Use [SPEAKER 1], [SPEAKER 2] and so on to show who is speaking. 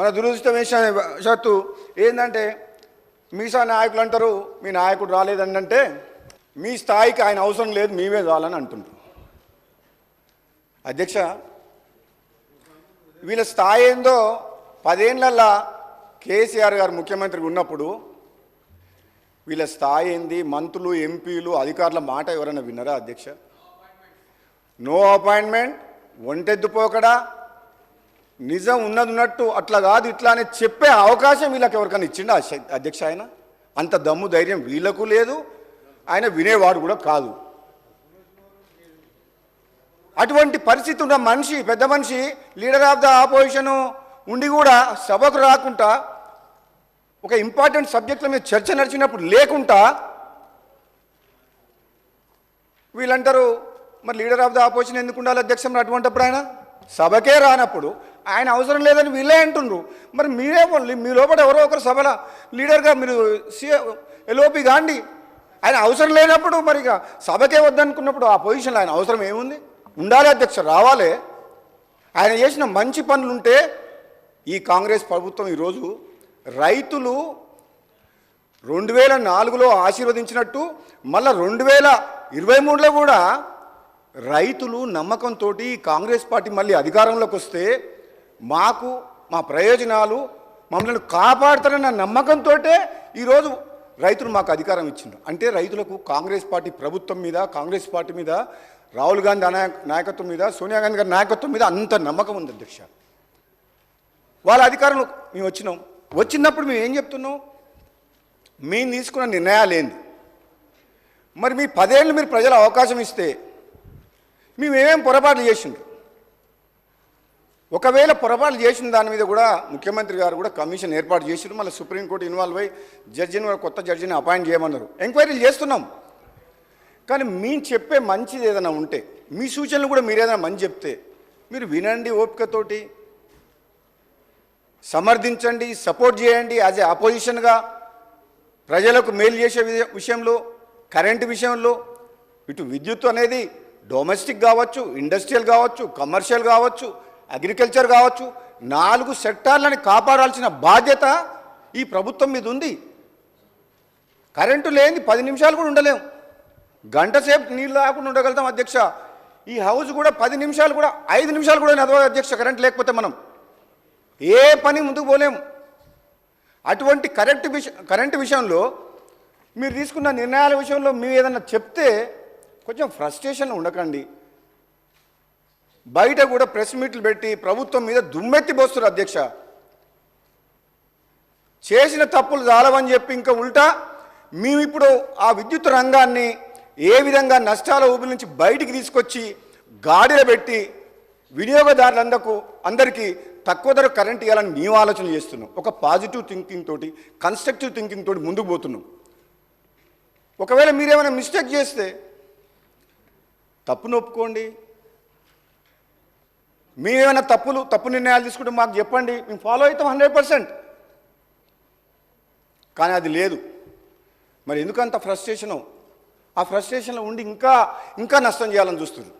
[SPEAKER 1] మన దురదృష్టం దురదృష్టవశాత్తు ఏంటంటే మీసా నాయకులు అంటారు మీ నాయకుడు రాలేదండి అంటే మీ స్థాయికి ఆయన అవసరం లేదు మీవే చాలని అంటుండ్రు. అధ్యక్ష వీళ్ళ స్థాయి ఏందో పదేళ్ళల్లా కేసీఆర్ గారు ముఖ్యమంత్రి ఉన్నప్పుడు వీళ్ళ స్థాయి ఏంది? మంత్రులు ఎంపీలు అధికారుల మాట ఎవరైనా విన్నారా అధ్యక్ష? నో అపాయింట్మెంట్ ఒంటెద్దుపోకడా నిజం ఉన్నది ఉన్నట్టు అట్లా కాదు ఇట్లా అని చెప్పే అవకాశం వీళ్ళకి ఎవరికైనా ఇచ్చిండా అధ్యక్ష ఆయన? అంత దమ్ము ధైర్యం వీళ్ళకు లేదు ఆయన వినేవాడు కూడా కాదు. అటువంటి పరిస్థితి ఉన్న మనిషి పెద్ద మనిషి లీడర్ ఆఫ్ ద ఆపోజిషన్ ఉండి కూడా సభకు రాకుండా ఒక ఇంపార్టెంట్ సబ్జెక్టుల మీద చర్చ నడిచినప్పుడు లేకుండా వీళ్ళంటారు మరి లీడర్ ఆఫ్ ద ఆపోజిషన్ ఎందుకు ఉండాలి అధ్యక్షం? అటువంటిప్పుడు ఆయన సభకే రానప్పుడు ఆయన అవసరం లేదని వీళ్ళే అంటుండ్రు. మరి మీరే మీ లోపల ఎవరో ఒకరు సభల లీడర్గా మీరు సీఏ ఎల్ఓపి కాండి ఆయన అవసరం లేనప్పుడు మరి ఇక సభకే వద్దనుకున్నప్పుడు ఆ పొజిషన్లో ఆయన అవసరం ఏముంది? ఉండాలి అధ్యక్షుడు రావాలి. ఆయన చేసిన మంచి పనులుంటే ఈ కాంగ్రెస్ ప్రభుత్వం ఈరోజు రైతులు రెండు వేల నాలుగులో ఆశీర్వదించినట్టు మళ్ళీ రెండు వేల ఇరవై మూడులో కూడా రైతులు నమ్మకంతో కాంగ్రెస్ పార్టీ మళ్ళీ అధికారంలోకి వస్తే మాకు మా ప్రయోజనాలు మమ్మల్ని కాపాడుతారన్న నమ్మకంతో ఈరోజు రైతులు మాకు అధికారం ఇచ్చిండు అంటే రైతులకు కాంగ్రెస్ పార్టీ ప్రభుత్వం మీద కాంగ్రెస్ పార్టీ మీద రాహుల్ గాంధీ నాయక నాయకత్వం మీద సోనియా గాంధీ గారి నాయకత్వం మీద అంత నమ్మకం ఉంది అధ్యక్ష. వాళ్ళ అధికారంలో మేము వచ్చినాం. వచ్చినప్పుడు మేము ఏం చెప్తున్నాం? మేము తీసుకున్న నిర్ణయాలు ఏంది? మరి మీ పదేళ్ళు మీరు ప్రజల అవకాశం ఇస్తే మేము పొరపాట్లు చేసిండ్రు? ఒకవేళ పొరపాటు చేసిన దాని మీద కూడా ముఖ్యమంత్రి గారు కూడా కమిషన్ ఏర్పాటు చేసిండ్రు మళ్ళీ సుప్రీంకోర్టు ఇన్వాల్వ్ అయ్యి జడ్జిని కొత్త జడ్జిని అపాయింట్ చేయమన్నారు. ఎంక్వైరీలు చేస్తున్నాం. కానీ మేము చెప్పే మంచిది ఏదైనా ఉంటే మీ సూచనలు కూడా మీరు ఏదైనా మంచి చెప్తే మీరు వినండి ఓపికతోటి. సమర్థించండి సపోర్ట్ చేయండి యాజ్ ఏ అపోజిషన్గా. ప్రజలకు మేలు చేసే విషయంలో కరెంటు విషయంలో ఇటు విద్యుత్ అనేది డొమెస్టిక్ కావచ్చు ఇండస్ట్రియల్ కావచ్చు కమర్షియల్ కావచ్చు అగ్రికల్చర్ కావచ్చు నాలుగు సెక్టార్లని కాపాడాల్సిన బాధ్యత ఈ ప్రభుత్వం మీద ఉంది. కరెంటు లేని పది నిమిషాలు కూడా ఉండలేము గంట సేపు నీళ్ళు లేకుండా ఉండగలుగుతాం అధ్యక్ష. ఈ హౌస్ కూడా పది నిమిషాలు కూడా ఐదు నిమిషాలు కూడా నడవదు అధ్యక్ష కరెంట్ లేకపోతే మనం. ఏ పని ముందుకు పోలేము అటువంటి కరెంట్ విషయం కరెంటు విషయంలో మీరు తీసుకున్న నిర్ణయాల విషయంలో మీరు ఏదన్నా చెప్తే కొంచెం ఫ్రస్ట్రేషన్ ఉండకండి. బయట కూడా ప్రెస్ మీట్లు పెట్టి ప్రభుత్వం మీద దుమ్మెత్తి పోస్తారు అధ్యక్ష. చేసిన తప్పులు చాలవని చెప్పి ఇంకా ఉల్టా మేము ఇప్పుడు ఆ విద్యుత్ రంగాన్ని ఏ విధంగా నష్టాల ఊబి నుంచి బయటికి తీసుకొచ్చి గాడిలో పెట్టి వినియోగదారులందకు అందరికీ తక్కువ ధర కరెంట్ ఇవ్వాలని మేము ఆలోచన చేస్తున్నాం. ఒక పాజిటివ్ థింకింగ్ తోటి కన్స్ట్రక్టివ్ థింకింగ్ తోటి ముందుకు పోతున్నాం. ఒకవేళ మీరేమైనా మిస్టేక్ చేస్తే తప్పును ఒప్పుకోండి. మేమేమైనా తప్పులు తప్పు నిర్ణయాలు తీసుకుంటే మాకు చెప్పండి. మేము ఫాలో అవుతాం హండ్రెడ్ పర్సెంట్. కానీ అది లేదు. మరి ఎందుకంత ఫ్రస్ట్రేషను ఆ ఫ్రస్ట్రేషన్లో ఉండి ఇంకా ఇంకా నష్టం చేయాలని చూస్తుంది.